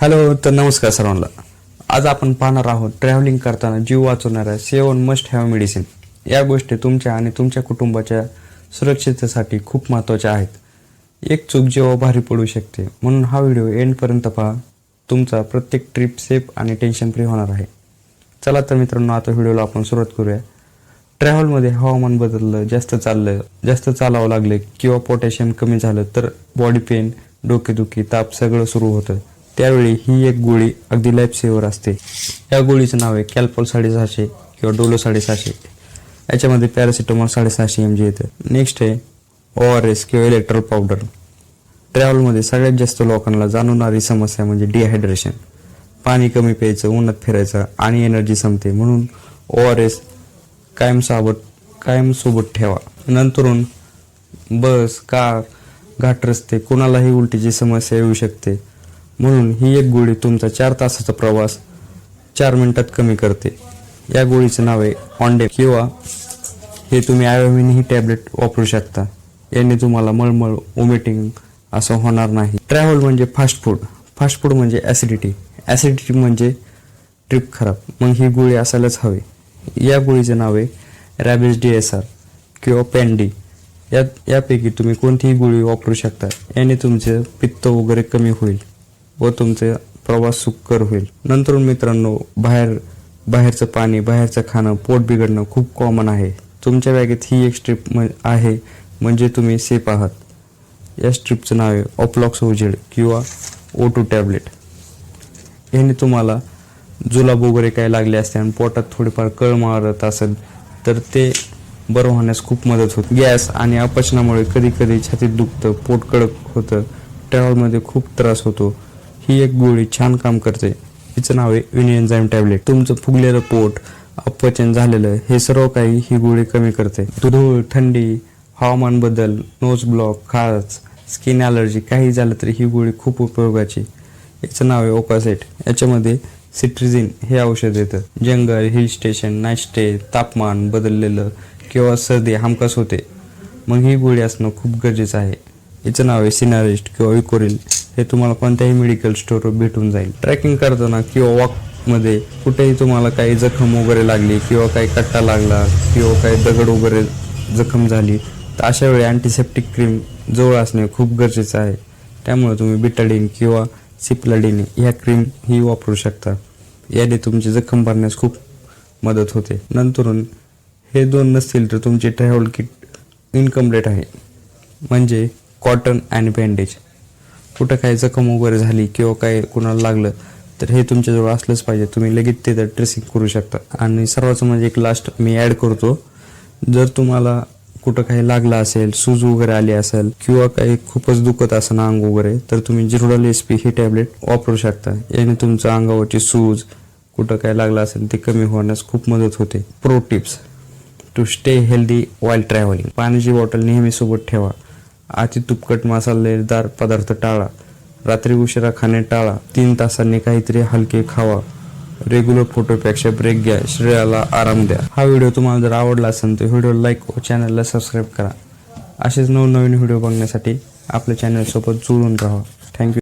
Hello तर नमस्कार सर्वांना. आज आपण पाहणार आहोत ट्रॅव्हलिंग करताना जीव वाचवणाऱ्या सेवन मस्ट हॅव मेडिसिन या गोष्टी तुमच्या आणि तुमच्या कुटुंबाच्या सुरक्षिततेसाठी खूप महत्त्वाच्या आहेत. एक चूक जेव्हा भारी पडू शकते म्हणून हा व्हिडिओ एंडपर्यंत पहा. तुमचा प्रत्येक ट्रिप सेफ आणि टेन्शन फ्री होणार आहे. चला तर मित्रांनो आता व्हिडिओला आपण सुरुवात करूया. ट्रॅव्हलमध्ये हवामान बदललं जास्त चाललं जास्त चालावं लागलं किंवा पोटॅशियम कमी झालं तर बॉडी पेन डोकेदुखी ताप सगळं सुरू होतं. त्यावेळी ही एक गोळी अगदी लाईफ सेवर असते. या गोळीचं नाव आहे कॅल्पॉल साडेसहाशे किंवा डोलो साडेसहाशे. याच्यामध्ये पॅरासिटामॉल साडेसहाशे एम जी येतं. नेक्स्ट आहे ओ आर एस किंवा इलेक्ट्रॉल पावडर ट्रॅव्हलमध्ये सगळ्यात जास्त लोकांना जाणवणारी समस्या म्हणजे डिहायड्रेशन पाणी कमी प्यायचं उन्हात फिरायचं आणि एनर्जी संपते. म्हणून ओ आर एस कायमसोबत कायमसोबत ठेवा. नंतरून बस कार घाट रस्ते कोणालाही उलटीची समस्या येऊ शकते. म्हणून ही एक गोळी तुमचा चार तासाचा प्रवास चार मिनिटात कमी करते. या गोळीचं नाव आहे ऑनडे किंवा हे तुम्ही आयोमिन ही टॅबलेट वापरू शकता. याने तुम्हाला मळमळ ओमिटिंग असं होणार नाही. ट्रॅव्हल म्हणजे फास्ट फूड. फास्ट फूड म्हणजे ॲसिडिटी ॲसिडिटी म्हणजे ट्रिप खराब. मग ही गोळी असायलाच हवी. या गोळीचं नाव आहे रॅबिस डी एस आर किंवा पॅन्डी या यापैकी तुम्ही कोणतीही गोळी वापरू शकता. याने तुमचं पित्त वगैरे कमी होईल. व तुमचे प्रवास सुकर होईल. नंतर मित्रांनो बाहेर बाहेरचं पाणी बाहेरचं खाणं पोट बिघडणं खूप कॉमन आहे. तुमच्या बॅगेत ही एक स्ट्रीप म आहे म्हणजे तुम्ही सेफ आहात. या स्ट्रीपचं नाव आहे ऑप्लॉक्स ओजेड किंवा ओ टू टॅबलेट याने तुम्हाला जुलाब वगैरे काय लागले असते आणि पोटात थोडीफार कळ मारत असेल तर ते बरं होण्यास खूप मदत होते. गॅस आणि अपचनामुळे कधी कधी छातीत दुखतं पोट कडक होतं ट्रॅव्हलमध्ये खूप त्रास होतो. ही एक गोळी छान काम करते. तिचं नाव आहे युनियनझाईम टॅबलेट. तुमचं फुगलेलं पोट अपचन झालेलं हे सर्व काही ही गोळी कमी करते. धूळ थंडी हवामान बदल नोज ब्लॉक खाज स्किन ॲलर्जी काही झालं तरी ही गोळी खूप उपयोगाची. याचं नाव आहे ओकासेट. याच्यामध्ये सिट्रिझिन हे औषध येतं. जंगल हिल स्टेशन नाईट स्टे तापमान बदललेलं किंवा सर्दी हमखास होते. मग ही गोळी असणं खूप गरजेचं आहे. याचं नाव आहे सिनारिस्ट किंवा विकोरिल. हे तुम्हाला कोणत्याही मेडिकल स्टोअरवर भेटून जाईल. ट्रॅकिंग करताना किंवा वॉकमध्ये कुठेही तुम्हाला काही जखम वगैरे लागली किंवा काही कट्टा लागला किंवा काही दगड वगैरे जखम झाली तर अशा वेळी अँटीसेप्टिक क्रीम जवळ असणे खूप गरजेचं आहे. त्यामुळे तुम्ही बिटाडीन किंवा सिप्लाडीन ह्या क्रीम ही वापरू शकता. याने तुमची जखम भरण्यास खूप मदत होते. नंतरून हे दोन नसतील तर तुमचे ट्रॅव्हल किट इनकम्प्लीट आहे. म्हणजे कॉटन अँड बँडेज कुठं काय जखम वगैरे झाली किंवा काय कुणाला लागलं तर हे तुमच्याजवळ असलंच पाहिजे. तुम्ही लगेच ते तर ड्रेसिंग करू शकता. आणि सर्वाचं म्हणजे एक लास्ट मी ॲड करतो. जर तुम्हाला कुठं काही लागलं असेल सूज वगैरे आली असेल किंवा काही खूपच दुखत असेल अंग वगैरे तर तुम्ही जिरोडल एस पी ही टॅबलेट वापरू शकता. याने तुमच्या अंगावरची सूज कुठं काय लागलं असेल ते कमी होण्यास खूप मदत होते. Pro tips to stay healthy while travelling पाण्याची बॉटल नेहमी सोबत ठेवा. अति तुपकट मसालेदार पदार्थ टाळा. रात्री उशिरा खाणे टाळा. तीन तासांनी काहीतरी हलके खावा. रेग्युलर फोटोपेक्षा ब्रेक घ्या. श्रेयाला आराम द्या. हा व्हिडिओ तुम्हाला जर आवडला असेल तर व्हिडिओ लाईक व चॅनलला सबस्क्राईब करा. असेच नवनवीन व्हिडिओ बघण्यासाठी आपल्या चॅनलसोबत जुळून राहा. थँक्यू